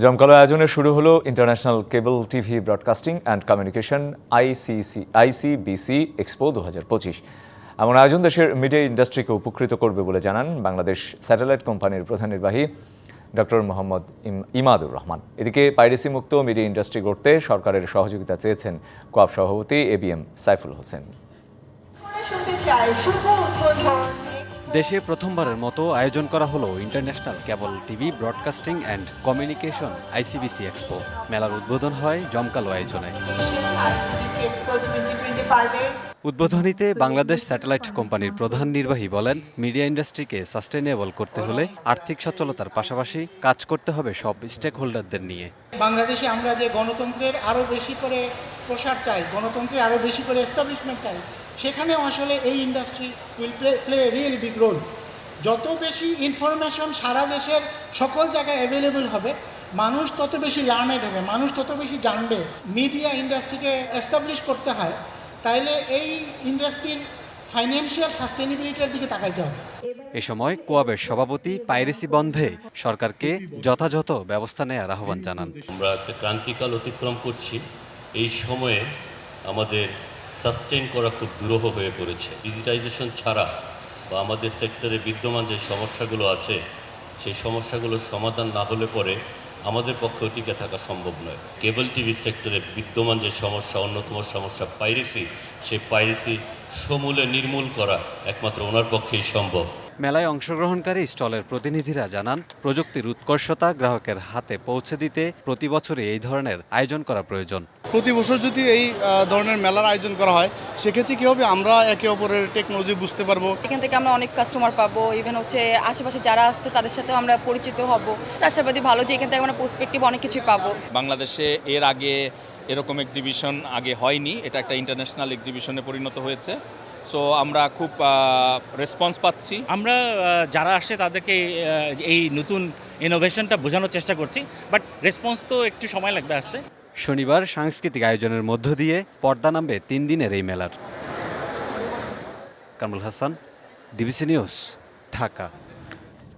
জমকালো আয়োজনে শুরু হলো international cable TV broadcasting and communication ICC, ICBC expo দু হাজার পঁচিশ। এমন আয়োজন দেশের মিডিয়া ইন্ডাস্ট্রিকে উপকৃত করবে বলে জানান বাংলাদেশ স্যাটেলাইট কোম্পানির প্রধান নির্বাহী ডক্টর মোহাম্মদ ইম- ইমাদুর রহমান। এদিকে পাইরেসি মুক্ত মিডিয়া ইন্ডাস্ট্রি গড়তে সরকারের সহযোগিতা চেয়েছেন কোয়াব সভাপতি এবিএম সাইফুল হোসেন। শুনতে চাই, শুভ উদ্বোধন। দেশে প্রথমবারের মতো আয়োজন করা হলো international cable TV broadcasting and communication ICBC expo. মেলার উদ্বোধন হয় জমকালো আয়োজনে। উদ্বোধনীতে বাংলাদেশ স্যাটেলাইট কোম্পানির প্রধান নির্বাহী বলেন, মিডিয়া ইন্ডাস্ট্রিকে সাস্টেনেবল করতে হলে আর্থিক সচ্ছলতার পাশাপাশি কাজ করতে হবে সব স্টেক হোল্ডারদের নিয়ে। বাংলাদেশে আমরা যে গণতন্ত্রের আরও বেশি করে প্রসার চাই গণতন্ত্রের আরও বেশি করে এস্টাবলিশমেন্ট চাই সেখানেও আসলে এই industry will play play really big role যত বেশি ইনফরমেশন সারা দেশের সকল জায়গায় অ্যাভেলেবল হবে মানুষ তত বেশি লার্নেড হবে মানুষ তত বেশি জানবে। মিডিয়া ইন্ডাস্ট্রিকে এস্টাবলিশ করতে হয় তাইলে এই ইন্ডাস্ট্রির ফাইন্যান্সিয়াল সাস্টেনেবিলিটির দিকে তাকাইতে হবে। এ সময় কোয়াবের সভাপতি পাইরেসি বন্ধে সরকারকে যথাযথ ব্যবস্থা নেওয়ার আহ্বান জানান। আমরা একটা ক্রান্তিকাল অতিক্রম করছি। এই সময়ে আমাদের সাস্টেন করা খুব দুরূহ হয়ে পড়েছে। ডিজিটাইজেশন ছাড়া বা আমাদের সেক্টরে বিদ্যমান যে সমস্যাগুলো আছে, সেই সমস্যাগুলোর সমাধান না হলে পরে আমাদের পক্ষে টিকে থাকা সম্ভব নয়। কেবল টিভি সেক্টরে বিদ্যমান যে সমস্যা, অন্যতম সমস্যা পাইরেসি সেই পাইরেসি সমূলে নির্মূল করা একমাত্র ওনার পক্ষেই সম্ভব। মেলায় অংশগ্রহণকারী স্টলের প্রতিনিধিরা জানান প্রযুক্তির উৎকর্ষতা গ্রাহকের হাতে পৌঁছে দিতে প্রতি বছরই এই ধরনের আয়োজন করা প্রয়োজন। প্রতি বছর যদি এই ধরনের মেলার আয়োজন করা হয় সেক্ষেত্রে কী হবে? আমরা একে অপরের টেকনোলজি বুঝতে পারব। এখান থেকে আমরা অনেক কাস্টমার পাবো ইভেন হচ্ছে আশেপাশে যারা আসছে তাদের সাথেও আমরা পরিচিত হব। আশাবাদী ভালো যে এখান থেকে আমরা পার্সপেক্টিভ অনেক কিছু পাবো। বাংলাদেশে এর আগে এরকম এক্সিবিশন আগে হয়নি এটা একটা ইন্টারন্যাশনাল এক্সিবিশনে পরিণত হয়েছে। সো আমরা খুব রেসপন্স পাচ্ছি। আমরা যারা আসে তাদেরকে এই নতুন ইনোভেশনটা বোঝানোর চেষ্টা করছি। বাট রেসপন্স তো একটু সময় লাগবে আসতে। শনিবার সাংস্কৃতিক আয়োজনের মধ্য দিয়ে পর্দা নামবে তিন দিনের এই মেলার। Kamrul Hasan DBC news Dhaka.